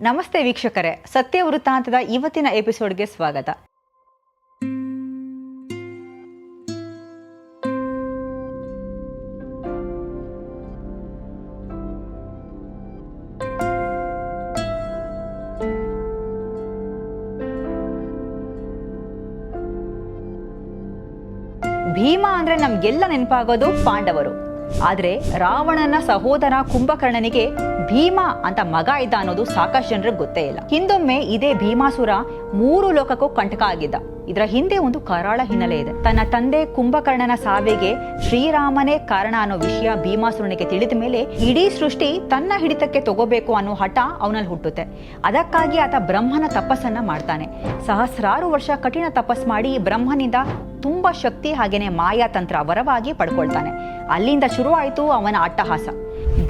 ನಮಸ್ತೆ ವೀಕ್ಷಕರೇ, ಸತ್ಯ ವೃತ್ತಾಂತದ ಇವತ್ತಿನ ಎಪಿಸೋಡ್ಗೆ ಸ್ವಾಗತ. ಭೀಮ ಅಂದ್ರೆ ನಮ್ಗೆಲ್ಲ ನೆನಪಾಗೋದು ಪಾಂಡವರು. ಆದ್ರೆ ರಾವಣನ ಸಹೋದರ ಕುಂಭಕರ್ಣನಿಗೆ ಭೀಮ ಅಂತ ಮಗ ಇದ್ದ ಅನ್ನೋದು ಸಾಕಷ್ಟು ಜನರಿಗೆ ಗೊತ್ತೇ ಇಲ್ಲ. ಹಿಂದೊಮ್ಮೆ ಇದೇ ಭೀಮಾಸುರ ಮೂರು ಲೋಕಕ್ಕೂ ಕಂಟಕ ಆಗಿದ್ದ. ಇದರ ಹಿಂದೆ ಒಂದು ಕರಾಳ ಹಿನ್ನೆಲೆ ಇದೆ. ತನ್ನ ತಂದೆ ಕುಂಭಕರ್ಣನ ಸಾವಿಗೆ ಶ್ರೀರಾಮನೇ ಕಾರಣ ಅನ್ನೋ ವಿಷಯ ಭೀಮಾಸುರನಿಗೆ ತಿಳಿದ ಮೇಲೆ ಇಡೀ ಸೃಷ್ಟಿ ತನ್ನ ಹಿಡಿತಕ್ಕೆ ತಗೋಬೇಕು ಅನ್ನೋ ಹಠ ಅವನಲ್ಲಿ ಹುಟ್ಟುತ್ತೆ. ಅದಕ್ಕಾಗಿ ಆತ ಬ್ರಹ್ಮನ ತಪಸ್ಸನ್ನ ಮಾಡ್ತಾನೆ. ಸಹಸ್ರಾರು ವರ್ಷ ಕಠಿಣ ತಪಸ್ ಮಾಡಿ ಬ್ರಹ್ಮನಿಂದ ತುಂಬಾ ಶಕ್ತಿ ಹಾಗೇನೆ ಮಾಯಾತಂತ್ರ ವರವಾಗಿ ಪಡ್ಕೊಳ್ತಾನೆ. ಅಲ್ಲಿಂದ ಶುರುವಾಯಿತು ಅವನ ಅಟ್ಟಹಾಸ.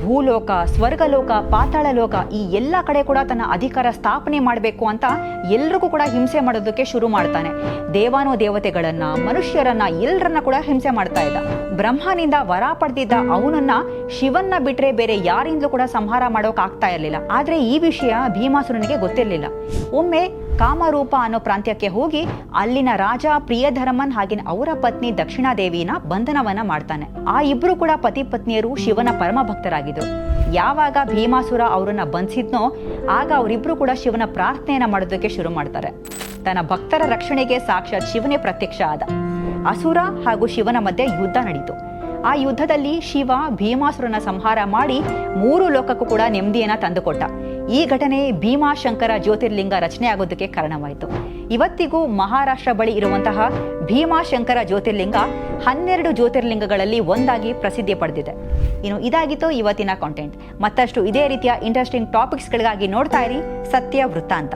ಭೂಲೋಕ, ಸ್ವರ್ಗಲೋಕ, ಪಾತಾಳಲೋಕ ಈ ಎಲ್ಲ ಕಡೆ ಕೂಡ ತನ್ನ ಅಧಿಕಾರ ಸ್ಥಾಪನೆ ಮಾಡಬೇಕು ಅಂತ ಎಲ್ರಿಗೂ ಕೂಡ ಹಿಂಸೆ ಮಾಡೋದಕ್ಕೆ ಶುರು ಮಾಡ್ತಾನೆ. ದೇವಾನು ದೇವತೆಗಳನ್ನ, ಮನುಷ್ಯರನ್ನ ಎಲ್ಲರನ್ನ ಕೂಡ ಹಿಂಸೆ ಮಾಡ್ತಾ ಇದ್ದ. ಬ್ರಹ್ಮನಿಂದ ವರ ಪಡೆದಿದ್ದ ಅವನನ್ನ ಶಿವನ್ನ ಬಿಟ್ರೆ ಬೇರೆ ಯಾರಿಂದಲೂ ಕೂಡ ಸಂಹಾರ ಮಾಡೋಕೆ ಆಗ್ತಾ ಇರಲಿಲ್ಲ. ಆದ್ರೆ ಈ ವಿಷಯ ಭೀಮಾಸುರನಿಗೆ ಗೊತ್ತಿರಲಿಲ್ಲ. ಒಮ್ಮೆ ಕಾಮರೂಪ ಅನ್ನೋ ಪ್ರಾಂತ್ಯಕ್ಕೆ ಹೋಗಿ ಅಲ್ಲಿನ ರಾಜ ಪ್ರಿಯಧರ್ಮನ್ ಹಾಗೆಯೇ ಅವರ ಪತ್ನಿ ದಕ್ಷಿಣಾದೇವಿನ ಬಂಧನವನ್ನ ಮಾಡ್ತಾನೆ. ಆ ಇಬ್ರು ಕೂಡ ಪತಿ ಪತ್ನಿಯರು ಶಿವನ ಪರಮ ಯಾವಾಗ ಭೀಮಾಸುರ ಅವರನ್ನ ಬಂಧಿಸಿದ್ನೋ ಆಗ ಅವರಿಬ್ರು ಕೂಡ ಶಿವನ ಪ್ರಾರ್ಥನೆಯನ್ನ ಮಾಡೋದಕ್ಕೆ ಶುರು ಮಾಡ್ತಾರೆ. ತನ್ನ ಭಕ್ತರ ರಕ್ಷಣೆಗೆ ಸಾಕ್ಷಾತ್ ಶಿವನೇ ಪ್ರತ್ಯಕ್ಷ ಆದ. ಅಸುರ ಹಾಗೂ ಶಿವನ ಮಧ್ಯೆ ಯುದ್ಧ ನಡೀತು. ಆ ಯುದ್ಧದಲ್ಲಿ ಶಿವ ಭೀಮಾಸುರನ ಸಂಹಾರ ಮಾಡಿ ಮೂರು ಲೋಕಕ್ಕೂ ಕೂಡ ನೆಮ್ಮದಿಯನ್ನ ತಂದುಕೊಟ್ಟ. ಈ ಘಟನೆ ಭೀಮಾಶಂಕರ ಜ್ಯೋತಿರ್ಲಿಂಗ ರಚನೆ ಆಗೋದಕ್ಕೆ ಕಾರಣವಾಯಿತು. ಇವತ್ತಿಗೂ ಮಹಾರಾಷ್ಟ್ರ ಬಳಿ ಇರುವಂತಹ ಭೀಮಾಶಂಕರ ಜ್ಯೋತಿರ್ಲಿಂಗ ಹನ್ನೆರಡು ಜ್ಯೋತಿರ್ಲಿಂಗಗಳಲ್ಲಿ ಒಂದಾಗಿ ಪ್ರಸಿದ್ಧಿ ಪಡೆದಿದೆ. ಇನ್ನು ಇದಾಗಿತ್ತು ಇವತ್ತಿನ ಕಾಂಟೆಂಟ್ ಮತ್ತಷ್ಟು ಇದೇ ರೀತಿಯ ಇಂಟ್ರೆಸ್ಟಿಂಗ್ ಟಾಪಿಕ್ಸ್ಗಳಿಗಾಗಿ ನೋಡ್ತಾ ಇರಿ ಸತ್ಯ ವೃತ್ತಾಂತ